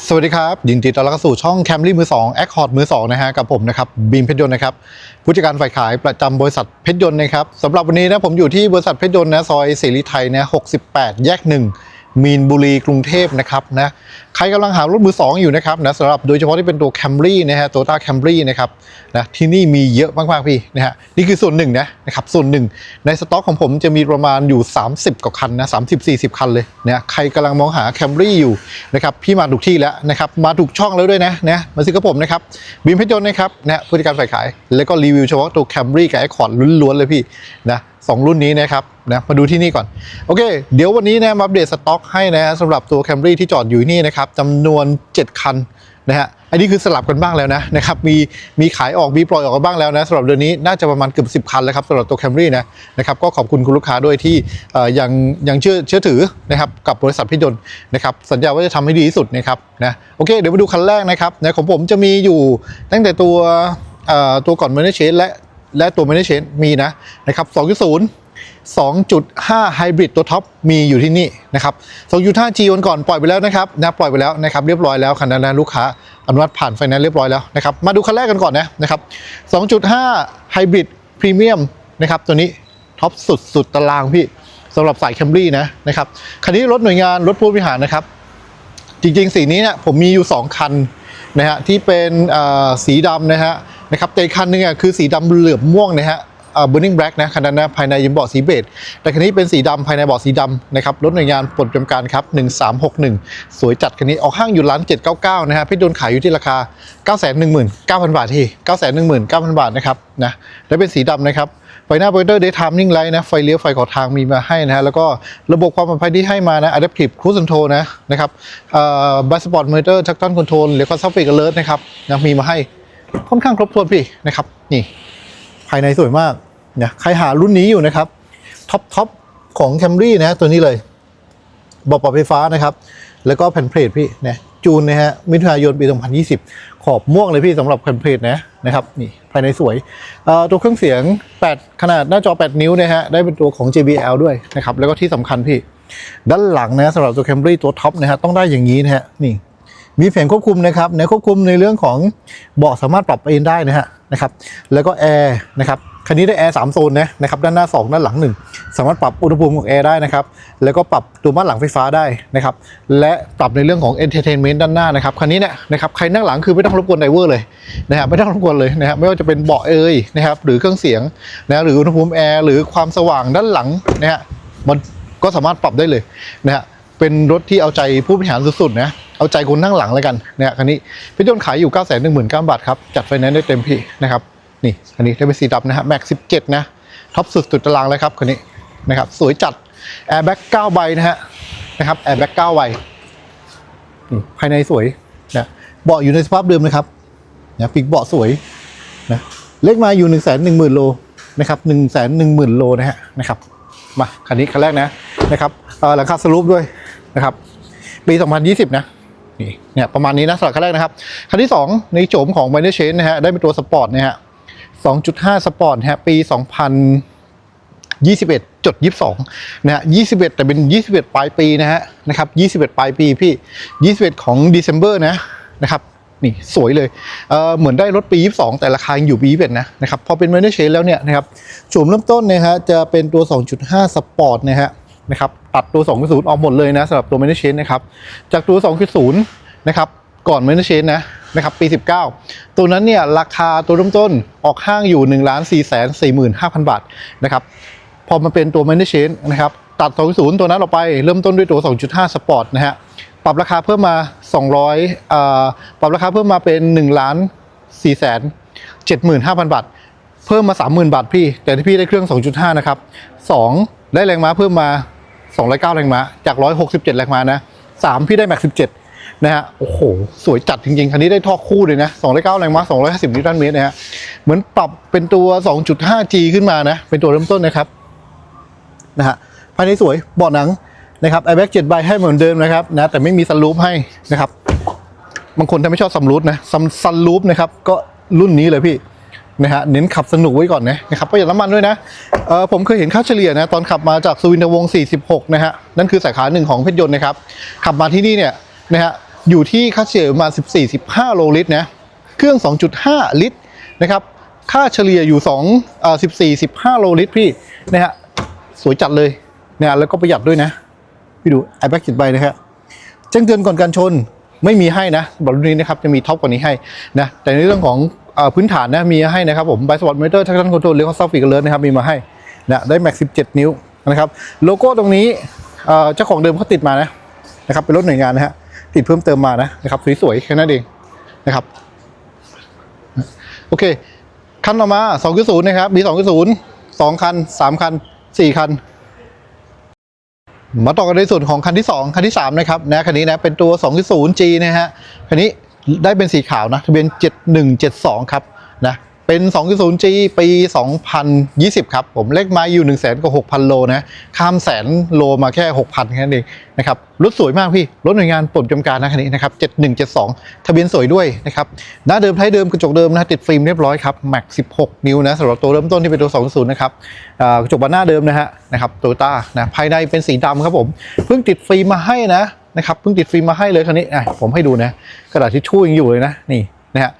สวัสดีครับยินดีต้อนรับเข้าสู่ช่องแคมรี่มือ2แอคคอร์ดมือ2นะฮะกับผมนะครับบีมเพชรยนต์นะครับผู้จัดการฝ่ายขายประจำบริษัทเพชรยนต์นะครับสำหรับวันนี้นะผมอยู่ที่บริษัทเพชรยนต์นะซอยเสรีไทยนะ68 แยก1 มีนบุรีกรุงเทพนะครับนะใครกำลังหารถมือ2อยู่นะครับนะสำหรับโดยเฉพาะที่เป็นตัว Camry นะฮะ Toyota Camry นะครับนะที่นี่มีเยอะมาก ๆ พี่นะฮะนี่คือส่วนหนึ่งนะนะครับส่วนหนึ่งในสต็อกของผมจะมีประมาณอยู่ 30 กว่าคันนะ30-40คันเลยนะใครกำลังมองหา Camry อยู่นะครับพี่มาถูกที่แล้วนะครับมาถูกช่องแล้วด้วยนะนะมาซื้อกับผมนะครับบีมเพชรยนต์นะครับนะผู้จัดการฝ่ายขาย แล้วก็รีวิวเฉพาะตัว Camry กับ Accord ล้วนๆเลยพี่นะ สองรุ่นนี้นะครับนะมาดูที่นี่ก่อน โอเค เดี๋ยววันนี้นะอัปเดตสต็อกให้นะสำหรับตัว Camry ที่จอดอยู่นี่นะครับจำนวน 7 คันนะฮะอันนี้คือสลับกันบ้างแล้วนะนะครับมีมีขายออกมีปล่อยออกกันบ้างแล้วนะสำหรับเดือนนี้น่าจะประมาณเกือบ10 คันแล้วครับสำหรับตัว Camry นะนะครับก็ขอบคุณคุณลูกค้าด้วยที่เอ่อยังยังเชื่อเชื่อถือนะครับกับบริษัทพิจนต์นะครับสัญญาว่าจะทำให้ดีที่สุดนะครับนะโอเคเดี๋ยวมาดูคันแรกนะครับนะของผมจะมีอยู่ตั้งแต่ตัวเอ่อตัวก่อน m a n a g e และ และตัว m a n a g e มีนะนะครับ2.0 2.5ไฮบริดตัวท็อปมีอยู่ที่นี่นะครับ 2.5G วันก่อนปล่อยไปแล้วนะครับนะปล่อยไปแล้วนะครับเรียบร้อยแล้วคันนั้นลูกค้าอนุมัติผ่านไฟแนนซ์เรียบร้อยแล้วนะครับมาดูคันแรกกันก่อนนะนะครับ2.5ไฮบริดพรีเมียมนะครับตัวนี้ท็อปสุดสุดตารางพี่สำหรับสาย Camry นะนะครับคันนี้รถหน่วยงานรถผู้บริหารนะครับ จริงๆ สีนี้เนี่ยผมมีอยู่ 2 คันนะฮะที่เป็นสีดำนะฮะ นะครับแต่คันนึงอะคือสีดำเหลือบม่วงนะฮะเอ่อ burning black นะคันนั้นนะภายในยังเบาะสีเบจแต่คันนี้เป็นสีดำภายในเบาะสีดำนะครับรถหน่วยงานปลดประจำการครับ1361 สวยจัดคันนี้ออกห้างอยู่ร้าน 799 นะฮะพี่โดนขายอยู่ที่ราคา 919,000 บาทที่919,000 บาทนะครับนะและเป็นสีดำนะครับไฟหน้าโปรเจคเตอร์ daytime running light นะไฟเลี้ยวไฟขอทางมีมาให้นะฮะแล้วก็ระบบความปลอดภัยที่ให้มานะ adaptive cruise control นะนะครับเอ่อ b i sport motor traction control แล้วก็ traffic alert นะครับนะมีมาให้ ค่อนข้างครบถ้วนพี่นะครับ นี่ภายในสวยมากนะใครหารุ่นนี้อยู่นะครับท็อปท็อปของ Camry นะตัวนี้เลยบอกปรับไฟฟ้านะครับ แล้วก็แผ่นเพลทพี่นะจูนนะฮะมิถุนายนปี 2020 ขอบม่วงเลยพี่สำหรับแผ่นเพลทนะนะครับนี่ภายในสวยตัวเครื่องเสียง 8 ขนาดหน้าจอ 8 นิ้วนะฮะได้เป็นตัวของ JBL ด้วยนะครับแล้วก็ที่สำคัญพี่ ด้านหลังนะสำหรับตัว Camry ตัวท็อปนะฮะต้องได้อย่างนี้นะฮะนี่ มีแผงควบคุมนะครับในควบคุมในเรื่องของเบาะสามารถปรับเอนได้นะฮะนะครับ แล้วก็แอร์นะครับคันนี้ได้แอร์สามโซนนะนะครับด้านหน้า 2 ด้านหลัง 1 สามารถปรับอุณหภูมิของแอร์ได้นะครับแล้วก็ปรับตัวม่านหลังไฟฟ้าได้นะครับและปรับในเรื่องของ Entertainment ด้านหน้านะครับคันนี้เนี่ยนะครับใครนั่งหลังคือไม่ต้องรบกวนไดเวอร์เลยนะครับไม่ต้องรบกวนเลยนะครับไม่ว่าจะเป็นเบาะเอยนะครับหรือเครื่องเสียงนะหรืออุณหภูมิแอร์หรือความสว่างด้านหลังนะฮะมันก็สามารถปรับได้เลยนะฮะเป็นรถที่เอาใจผู้บริหารสุดๆนะ เอาใจคนนั่งหลังเลยกันเนี่ยคันนี้พี่ต้นขายอยู่9 1 9 0 0 บาทครับ จัดไฟแนนซ์ได้เต็มที่นะครับ นี่คันนี้ได้เป็นสีดำนะฮะแม็ก17 นะท็อปสุดสุดตารางเลยครับคันนี้นะครับสวยจัดแอร์แบ็ก9ใบนะฮะนะครับแอร์แบ็ก9ใบนี่ภายในสวยนะเบาะอยู่ในสภาพเดิมนะครับนะปีกเบาะสวยนะเลขมาอยู่1 1 0 0 0 0โลนะครับ1 1 0 0 0 0โลนะฮะนะครับมาคันนี้คันแรกนะนะครับหลังคาสลูปด้วยนะครับ ปี 2020 นะ นี่เนี่ยประมาณนี้นะสำหรับคันแรกนะครับคันที่ 2 ในโฉมของ m i n e r Change นะฮะได้เป็นตัวสปอร์ตนะฮะ2.5 สปอร์ตนะฮะปี2021จด22นะฮะ21 แต่เป็น 21 ปลายปีนะฮะนะครับ21 ปลายปีพี่ 21 ของ December นะนะครับนี่สวยเลยเอ่อเหมือนได้รถปี 22 แต่ราคายังอยู่ปี21นะนะครับพอเป็น m i n e r Change แล้วเนี่ยนะครับโฉมเริ่มต้นนะฮะจะเป็นตัว 2.5 สปอร์ตนะฮะ นะครับตัดตัว 2.0 ออกหมดเลยนะสำหรับตัว m i n e r Change นะครับจากตัว 2.0 นะครับก่อน m i n e r Change นะนะครับปี 19 ตัวนั้นเนี่ยราคาตัวเริ่มต้นออกห้างอยู่ 1 4 4 5 0 0 0 บาทนะครับพอมาเป็นตัว m i n e r Change นะครับตัด 2.0 ตัวนั้นออกไปเริ่มต้นด้วยตัว 2.5สปอร์ตนะฮะปรับราคาเพิ่มมา 200เอ่อปรับราคาเพิ่มมาเป็น1ล้าน4แสน75,000 บาท เพิ่มมา 30,000 บาทพี่ แต่ที่พี่ได้เครื่อง 2.5 นะครับ 2 ได้แรงม้าเพิ่มมา 209 แรงม้า จาก 167 แรงม้านะ 3 พี่ได้แม็ก17 นะฮะ โอ้โห สวยจัดจริงๆ คันนี้ได้ท่อคู่เลยนะ 209 แรงม้า 250 นิวตันเมตรนะฮะ เหมือนปรับเป็นตัว 2.5G ขึ้นมานะ เป็นตัวเริ่มต้นนะครับ นะฮะ ภายในสวยเบาะหนังนะครับไอแบ็กเจ็ดใบให้เหมือนเดิมนะครับนะแต่ไม่มีซันรูฟให้นะครับบางคนถ้าไม่ชอบซันรูฟนะซันซันรูฟนะครับก็รุ่นนี้เลยพี่ นะฮะเน้นขับสนุกไว้ก่อนนะนะครับประหยัดน้ำมันด้วยนะเออผมเคยเห็นค่าเฉลี่ยนะตอนขับมาจากสุวินทวงศ์46 นะฮะนั่นคือสาขาหนึ่งของเพชรยนต์นะครับขับมาที่นี่เนี่ยนะฮะอยู่ที่ค่าเฉลี่ยประมาณ 14-15 โลลิตรนะเครื่อง 2.5 ลิตรนะครับค่าเฉลี่ยอยู่2เอ่อ14-15 โลลิตรพี่นะฮะสวยจัดเลยนะแล้วก็ประหยัดด้วยนะพี่ดูไอแบ็กจิตใบนะครับแจ้งเตือนก่อนการชนไม่มีให้นะบอกรุ่นนี้นะครับจะมีท็อปกว่านี้ให้นะแต่ในเรื่องของ พื้นฐานนะมีให้นะครับผมไบสปอร์ตมอนิเตอร์ทักชั่นคอนโทรลเรียวซอฟต์ฟิกเลิร์นะครับมีมาให้นะได้แม็ก 17 นิ้วนะครับโลโก้ตรงนี้เจ้าของเดิมเขาติดมานะนะครับเป็นรถหน่วยงานนะฮะติดเพิ่มเติมมานะนะครับสวยๆแค่นั้นเองนะครับโอเคคันต่อมา2.0นะครับ B 2.0 2 คัน 3 คัน 4 คัน มาต่อกันในส่วนของคันที่ 2 คันที่ 3 นะครับนะคันนี้นะเป็นตัว 2.0G นะฮะคันนี้ ได้เป็นสีขาวนะทะเบียน 7172 ครับนะเป็น 2.0G ปี 2020 ครับ ผมเลขไม้อยู่1 0 0 0 0กว่า6,000 โลนะ ข้ามแสนโลมาแค่ 6,000 แค่นั้นเองนะครับ รถสวยมากพี่ รถหน่วยงานปลดจำการนะคันนี้นะครับ 7172 ทะเบียนสวยด้วยนะครับ หน้าเดิมท้ายเดิมกระจกเดิมนะ ติดฟิล์มเรียบร้อยครับแม็ก16 นิ้วนะสำหรับตัวเริ่มต้นที่เป็นตัว 2.0 นะครับกระจกบานหน้าเดิมนะฮะนะครับโตโยต้านะภายในเป็นสีดำครับผม เพิ่งติดฟิล์มมาให้นะ นะครับเพิ่งติดฟิล์มมาให้เลยคันนี้อะผมให้ดูนะกระดาษทิชชู่ยังอยู่เลยนะนี่นะฮะ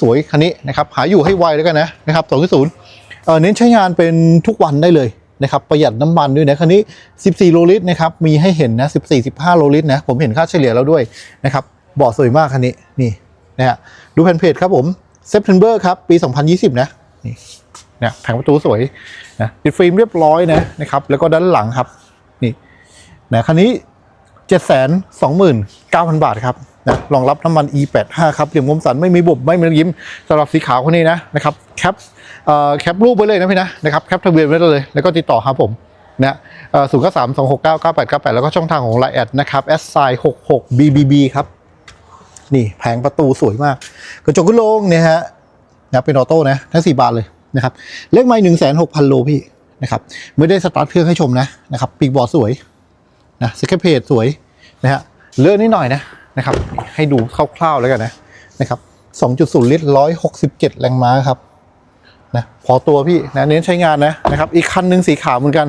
สวยคันนี้นะครับหาอยู่ให้ไวแล้วกันนะนะครับ2.0เอ่อเน้นใช้งานเป็นทุกวันได้เลยนะครับประหยัดน้ำมันด้วยนะคันนี้ 14 โลลิตรนะครับมีให้เห็นนะ 14-15 โลลิตรนะผมเห็นค่าเฉลี่ยแล้วด้วยนะครับเบาะสวยมากคันนี้นี่นะฮะดูแผ่นเพจครับผม September ครับปี 2020 นะนี่นะแผงประตูสวยนะติดฟิล์มเรียบร้อยนะนะครับแล้วก็ด้านหลังครับนี่นะคันนี้ 729,000 บาทครับนะรองรับน้ำมัน E85 ครับเหลี่ยมคมสันไม่มีบุบไม่มีรอยยิ้มสำหรับสีขาวคนนี้นะนะครับแคปเอ่อแคปรูปไว้เลยนะพี่นะนะครับแคปทะเบียนไว้เลย แล้วก็ติดต่อครับผมนะศูนย์เก้าสามสองหกเก้าเก้าแปดเก้าแปดแล้วก็ช่องทางของไลน์แอดนะครับแอสไซหกหก BBB ครับ นี่แผงประตูสวยมาก กระจกขึ้นลงเนี่ยฮะนะเป็นออโต้นะ ทั้งสี่บานเลยนะครับ เลขไม้หนึ่งแสนหกพันโลพี่นะครับ ไม่ได้สตาร์ทเครื่องให้ชมนะนะครับ ปีกบอร์ดสวย นะสเกเพจสวยนะฮะเลื่อนนิดหน่อยนะนะครับ ให้ดูคร่าวๆแล้วกันนะนะครับ 2.0 ลิตร 167 แรงม้าครับนะพอตัวพี่นะเน้นใช้งานนะนะครับ อีกคันหนึ่งสีขาวเหมือนกัน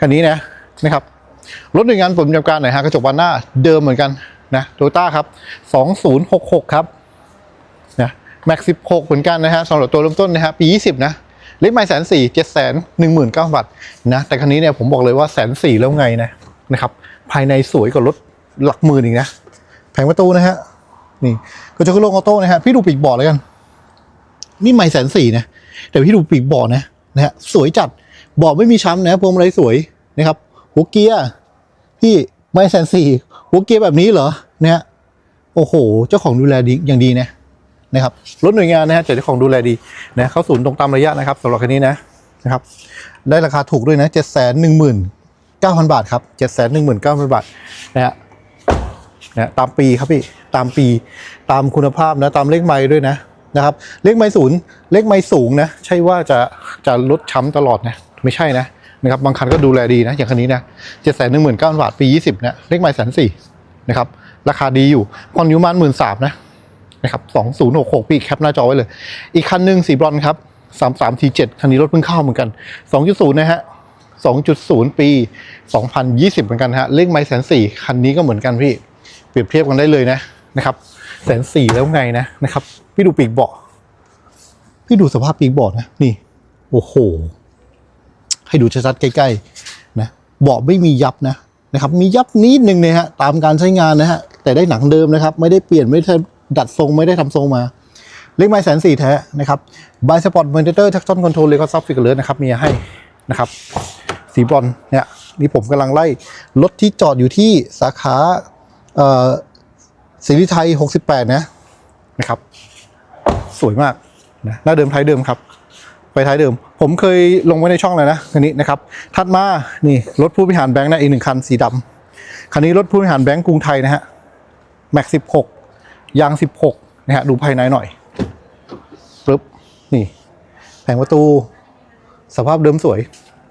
คันนี้นะนะครับรถหน่วยงานผมจำการหน่อยฮะกระจกบานหน้าเดิมเหมือนกันนะโตต้าครับ 2066 ครับนะแม็ก 16 เหมือนกันนะฮะสำหรับตัวเริ่มต้นนะฮะปี 20 นะเลขไม้แสนสี่เจ็ดแสนหนึ่งหมื่นเก้าบาทนะแต่คันนี้เนี่ยผมบอกเลยว่าแสนสี่แล้วไงนะนะครับ ภายในสวยกว่ารถหลักหมื่นอีกนะ แผงประตูนะฮะ นี่กระจกโลงออโต้นะฮะ พี่ดูปีกบอร์ดแล้วกัน นี่ไม่แสนสี่นะ แต่พี่ดูปีกบอร์ดนะนะฮะ สวยจัด บอร์ดไม่มีช้ำนะพวงมาลัยสวยนะครับ หัวเกียร์พี่ไม่แสนสี่หัวเกียร์แบบนี้เหรอนะฮะ โอ้โห เจ้าของดูแลดีอย่างดีนะนะครับ รถหน่วยงานนะฮะเจ้าของดูแลดีนะ เข้าศูนย์ตรงตามระยะนะครับสำหรับคันนี้นะนะครับ ได้ราคาถูกด้วยนะเจ็ดแสนหนึ่งหมื่น เก้าพันบาทครับเจ็ดแสนหนึ่งหมื่นเก้าพันบาทนะฮะนะตามปีครับพี่ ตามปีตามคุณภาพนะ ตามเลขไม้ด้วยนะนะครับ เลขไม้ศูนย์เลขไม้สูงนะ ใช่ว่าจะจะลดช้ำตลอดนะ ไม่ใช่นะนะครับ บางคันก็ดูแลดีนะ อย่างคันนี้นะเจ็ดแสนหนึ่งหมื่นเก้าบาทปียี่สิบนะเลขไม้แสนสี่นะครับ ราคาดีอยู่ผ่อนอยู่มาณหมื่นสามนะนะครับสองศูนย์หกหกปีแคปหน้าจอไว้เลย อีกคันหนึ่งสีบรอนซ์ครับสามสามทีเจ็ดคันนี้รถเพิ่งเข้าเหมือนกันสองจุดศูนย์นะฮะ 2.0 ปี 2020 เหมือนกันฮะเลขไม้แสนสี่คันนี้ก็เหมือนกันพี่ เปรียบเทียบกันได้เลยนะนะครับแสนสี่แล้วไงนะนะครับ พี่ดูปีกเบาะพี่ดูสภาพปีกเบาะนะนี่ โอ้โห ให้ดูชัดๆใกล้ๆนะเบาะไม่มียับนะนะครับ มียับนิดนึงเนี่ยฮะตามการใช้งานนะฮะแต่ได้หนังเดิมนะครับ ไม่ได้เปลี่ยนไม่ได้ดัดทรงไม่ได้ทำทรงมาเลขไม้แสนสี่แท้นะครับบายสปอร์ตมอนิเตอร์ทักชั่นคอนโทรลเลยก็ซับฟิกเลอร์นะครับมีให้นะครับ สีบรอนเนี่ยนี่ผมกำลังไล่รถที่จอดอยู่ที่สาขาเอ่อสิริไทย 68 นะนะครับ สวยมากนะหน้าเดิมท้ายเดิมครับไฟท้ายเดิม ผมเคยลงไว้ในช่องเลยนะคันนี้นะครับถัดมานี่รถผู้บริหารแบงค์นะอีกหนึ่งคันสีดำคันนี้รถผู้บริหารแบงค์กรุงไทยนะฮะแม็ก16ยาง16นะฮะดูภายในหน่อยปึ๊บนี่แผงประตู สภาพเดิมสวย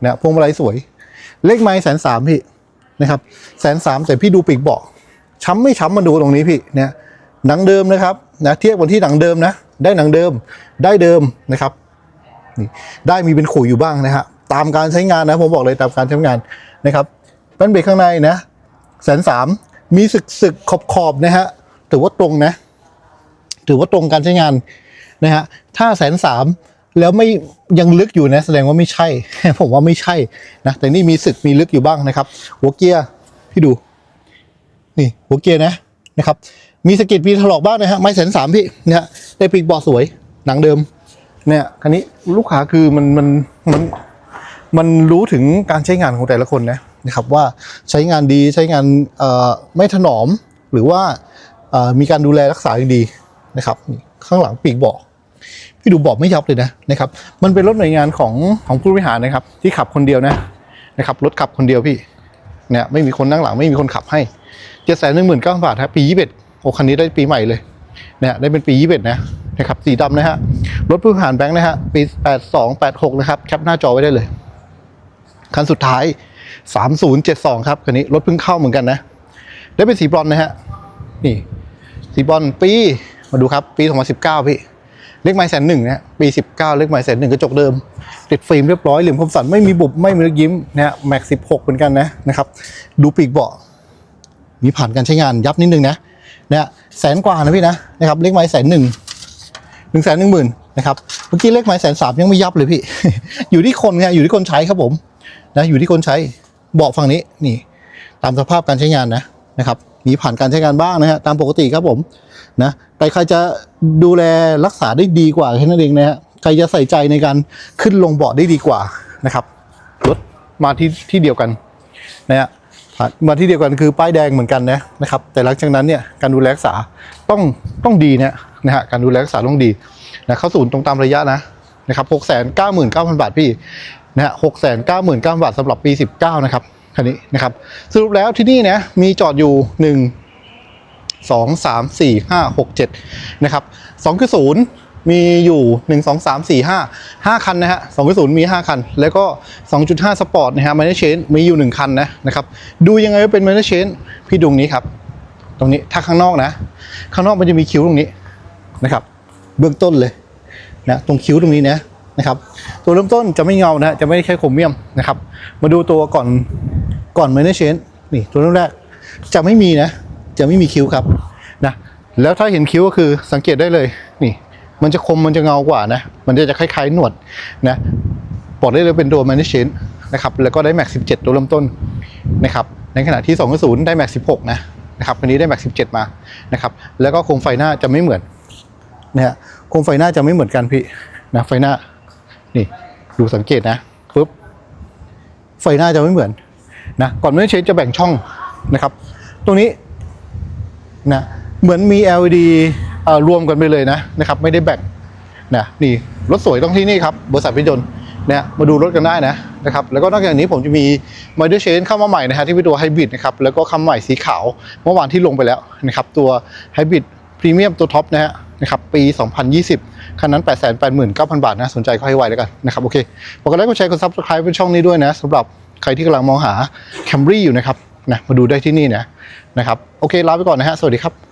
นะพวงมาลัยสวย เลขไม้แสนสามพี่นะครับแสนสามแต่พี่ดูปีกเบาะช้ำไม่ช้ำมาดูตรงนี้พี่เนี่ยหนังเดิมนะครับนะเทียบกันที่หนังเดิมนะ ได้หนังเดิมได้เดิมนะครับนี่ได้มีเป็นขุยอยู่บ้างนะฮะตามการใช้งานนะผมบอกเลยตามการใช้งานนะครับแป้นเบรกข้างในนะแสนสามมีสึกสึกขอบขอบนะฮะถือว่าตรงนะ ถือว่าตรงการใช้งานนะฮะถ้าแสนสาม แล้วไม่ยังลึกอยู่นะแสดงว่าไม่ใช่ ผมว่าไม่ใช่นะแต่นี่มีสึกมีลึกอยู่บ้างนะครับ หัวเกียร์พี่ดู นี่หัวเกียร์นะนะครับ มีสกิดมีถลอกบ้างนะฮะไม่แสนสามพี่นะฮะได้ปีกบาะสวยหนังเดิม เนี่ยคันนี้ลูกค้าคือมันมันมันมันรู้ถึงการใช้งานของแต่ละคนนะนะครับว่าใช้งานดีใช้งานเอ่อไม่ถนอมหรือว่าเอ่อมีการดูแลรักษาดีนะครับ ข้างหลังปีกบาะ พี่ดูบาะไม่ยับเลยนะนะครับ มันเป็นรถหน่วยงานของของผู้บริหารนะครับ ที่ขับคนเดียวนะนะครับรถขับคนเดียวพี่เนี่ยไม่มีคนนั่งหลังไม่มีคนขับให้เจ็ดแสนหนึ่งหมื่นเก้าบาทครับปียี่สิบโอ้คันนี้ได้ปีใหม่เลยเนี่ยได้เป็นปียี่สิบนะนะครับสีดำนะฮะรถผู้บริหารแบงค์นะฮะปีแปดสองแปดหกนะครับแคปหน้าจอไว้ได้เลย คันสุดท้ายสามศูนย์เจ็ดสองครับคันนี้รถเพิ่งเข้าเหมือนกันนะ ได้เป็นสีบรอนนะฮะนี่สีบรอนปีมาดูครับปีสองพันสิบเก้าพี่ เลขไม้แสนหนึ่งนะปีสิบเก้าเลขไม้แสนหนึ่งกระจกเดิม ติดฟิล์มเรียบร้อยเหลี่ยมคมสันไม่มีบุบไม่มีรอยยิ้มนะฮะแม็กสิบหกเหมือนกันนะนะครับดูปีกเบาะมีผ่านการใช้งานยับนิดนึงนะนะฮะแสนกว่านะพี่นะนะครับเลขไม้แสนหนึ่งหนึ่งแสนหนึ่งหมื่นนะครับเมื่อกี้เลขไม้แสนสามยังไม่ยับเลยพี่ อยู่ที่คนไงอยู่ที่คนใช้ครับผมนะอยู่ที่คนใช้เบาะฝั่งนี้นี่ ตามสภาพการใช้งานนะนะครับ มีผ่านการใช้งานบ้างนะฮะตามปกติครับผมนะแต่ใครจะดูแลรักษาได้ดีกว่าแค่นั้นเองนะฮะใครจะใส่ใจในการขึ้นลงเบาะได้ดีกว่านะครับรถมาที่ที่เดียวกันนะฮะมาที่เดียวกันคือป้ายแดงเหมือนกันนะนะครับ แต่หลังจากนั้นเนี่ยการดูแลรักษาต้องต้องดีนะนะฮะการดูแลรักษาต้องดีนะเข้าศูนย์ตรงตามระยะนะนะครับหกแสนเก้าหมื่นเก้าพันบาทพี่นะฮะหกแสนเก้าหมื่นเก้าบาทสำหรับปีสิบเก้านะครับ คันนี้นะครับ สรุปแล้วที่นี่นะมีจอดอยู่หนึ่งสองสามสี่ห้าหกเจ็ดนะครับสองคือศูนย์มีอยู่หนึ่งสองสามสี่ห้าห้าคันนะฮะสองคือศูนย์มีห้าคัน แล้วก็สองจุดห้าสปอร์ตนะฮะมันเชนมีอยู่หนึ่งคันนะนะครับ ดูยังไงว่าเป็นมันเชนพี่ดูตรงนี้ครับ ตรงนี้ถ้าข้างนอกนะ ข้างนอกมันจะมีคิ้วตรงนี้นะครับ เบื้องต้นเลยนะตรงคิ้วตรงนี้นะนะครับ ตัวเริ่มต้นจะไม่เงานะจะไม่ใช่โครเมียมนะครับ มาดูตัวก่อน ก่อนไมเนอร์เชนนี่ตัวเริ่มแรกจะไม่มีนะ จะไม่มีคิ้วครับนะแล้วถ้าเห็นคิ้วก็คือสังเกตได้เลยนี่ มันจะคมมันจะเงากว่านะ มันจะคล้ายๆหนวดนะบอกได้เลยเป็นตัวไมเนอร์เชนนะครับแล้วก็ได้แม็ก17ตัวเริ่มต้นนะครับในขณะที่2 0ได้แม็ก16นะนะครับคันนี้ได้แม็ก17มานะครับแล้วก็โคมไฟหน้าจะไม่เหมือนนะฮะโคมไฟหน้าจะไม่เหมือนกันพี่นะไฟหน้านี่ดูสังเกตนะปุ๊บไฟหน้าจะไม่เหมือน นะก่อนไม่เชนจะแบ่งช่องนะครับ ตรงนี้นะเหมือนมี LED รวมกันไปเลยนะนะครับไม่ได้แบ่งนะนี่รถสวยต้องที่นี่ครับบริษัทพิจนต์นะมาดูรถกันได้นะนะครับแล้วก็นอกจากนี้ผมจะมีม o เ e อร์เชนเข้ามาใหม่นะฮะที่เป็นตัวไฮบริดนะครับแล้วก็คำใหม่สีขาวเมื่อวานที่ลงไปแล้วนะครับตัวไฮบริดพรีเมียมตัวท็อปนะฮะนะครับปี 2020 คันนั้น 889,000 บาทนะ สนใจก็ให้ไวแล้วกันนะครับ โอเคบอกกันแล้วก็แชร์กดซับสไคร b e เป็นช่องนี้ด้วยนะสำหรับ ใครที่กำลังมองหา Camry อยู่นะครับนะมาดูได้ที่นี่นะนะครับโอเคลาไปก่อนนะฮะสวัสดีครับ